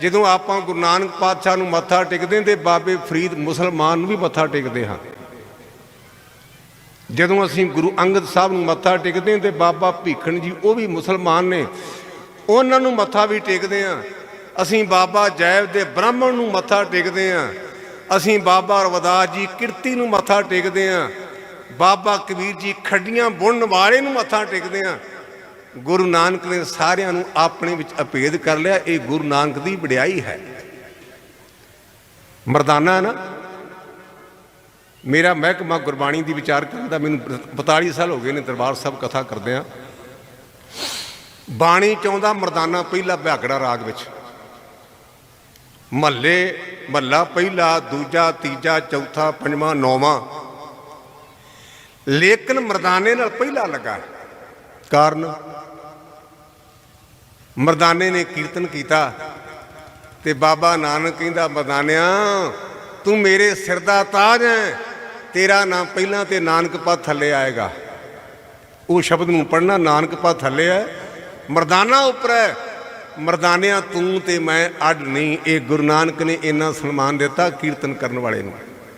ਜਦੋਂ ਆਪਾਂ ਗੁਰੂ ਨਾਨਕ ਪਾਤਸ਼ਾਹ ਨੂੰ ਮੱਥਾ ਟੇਕਦੇ ਤੇ ਬਾਬੇ ਫਰੀਦ ਮੁਸਲਮਾਨ ਨੂੰ ਵੀ ਮੱਥਾ ਟੇਕਦੇ ਹਾਂ। ਜਦੋਂ ਅਸੀਂ ਗੁਰੂ ਅੰਗਦ ਸਾਹਿਬ ਨੂੰ ਮੱਥਾ ਟੇਕਦੇ ਹਾਂ ਤੇ ਬਾਬਾ ਭੀਖਣ ਜੀ, ਉਹ ਵੀ ਮੁਸਲਮਾਨ ਨੇ, ਉਹਨਾਂ ਨੂੰ ਮੱਥਾ ਵੀ ਟੇਕਦੇ ਹਾਂ। ਅਸੀਂ ਬਾਬਾ ਜੈਵ ਦੇ ਬ੍ਰਾਹਮਣ ਨੂੰ ਮੱਥਾ ਟੇਕਦੇ ਹਾਂ। ਅਸੀਂ ਬਾਬਾ ਰਵਦਾਸ ਜੀ ਕਿਰਤੀ ਨੂੰ ਮੱਥਾ ਟੇਕਦੇ ਹਾਂ। ਬਾਬਾ ਕਬੀਰ ਜੀ ਖੱਡੀਆਂ ਬੁਣਨ ਵਾਲੇ ਨੂੰ ਮੱਥਾ ਟੇਕਦੇ ਹਾਂ। ਗੁਰੂ ਨਾਨਕ ਨੇ ਸਾਰਿਆਂ ਨੂੰ ਆਪਣੇ ਵਿੱਚ ਅਪੇਧ ਕਰ ਲਿਆ, ਇਹ ਗੁਰੂ ਨਾਨਕ ਦੀ ਵਡਿਆਈ ਹੈ। ਮਰਦਾਨਾ ਨਾ, ਮੇਰਾ ਮਹਿਕਮਾ ਗੁਰਬਾਣੀ ਦੀ ਵਿਚਾਰ ਕਰਨ ਦਾ ਮੈਨੂੰ 42 ਸਾਲ ਹੋ ਗਏ ਨੇ ਦਰਬਾਰ ਸਾਹਿਬ ਕਥਾ ਕਰਦੇ ਆ। ਬਾਣੀ ਚਾਹੁੰਦਾ ਮਰਦਾਨਾ ਪਹਿਲਾ ਵਿਆਗੜਾ ਰਾਗ ਵਿੱਚ। ਮਹੱਲੇ, ਮਹੱਲਾ ਪਹਿਲਾ, ਦੂਜਾ, ਤੀਜਾ, ਚੌਥਾ, ਪੰਜਵਾਂ, ਨੌਵਾਂ। ਲੇਕਿਨ ਮਰਦਾਨੇ ਨਾਲ ਪਹਿਲਾ ਲੱਗਾ। ਕਾਰਨ ਮਰਦਾਨੇ ਨੇ ਕੀਰਤਨ ਕੀਤਾ ਤੇ ਬਾਬਾ ਨਾਨਕ ਕਹਿੰਦਾ, ਮਰਦਾਨਿਆ, ਤੂੰ ਮੇਰੇ ਸਿਰ ਦਾ ਤਾਜ ਹੈ, ਤੇਰਾ ਨਾਮ ਪਹਿਲਾਂ ਤੇ ਨਾਨਕ ਪਦ ਥੱਲੇ ਆਏਗਾ। ਉਹ ਸ਼ਬਦ ਨੂੰ ਪੜਨਾ ਨਾਨਕ ਪਦ ਥੱਲੇ ਹੈ, ਮਰਦਾਨਾ ਉੱਪਰ ਹੈ। ਮਰਦਾਨਿਆ, ਤੂੰ ਤੇ ਮੈਂ ਅੱਡ ਨਹੀਂ, ਇਹ ਗੁਰੂ ਨਾਨਕ ਨੇ ਇੰਨਾ ਸਨਮਾਨ ਦਿੱਤਾ ਕੀਰਤਨ ਕਰਨ ਵਾਲੇ ਨੂੰ।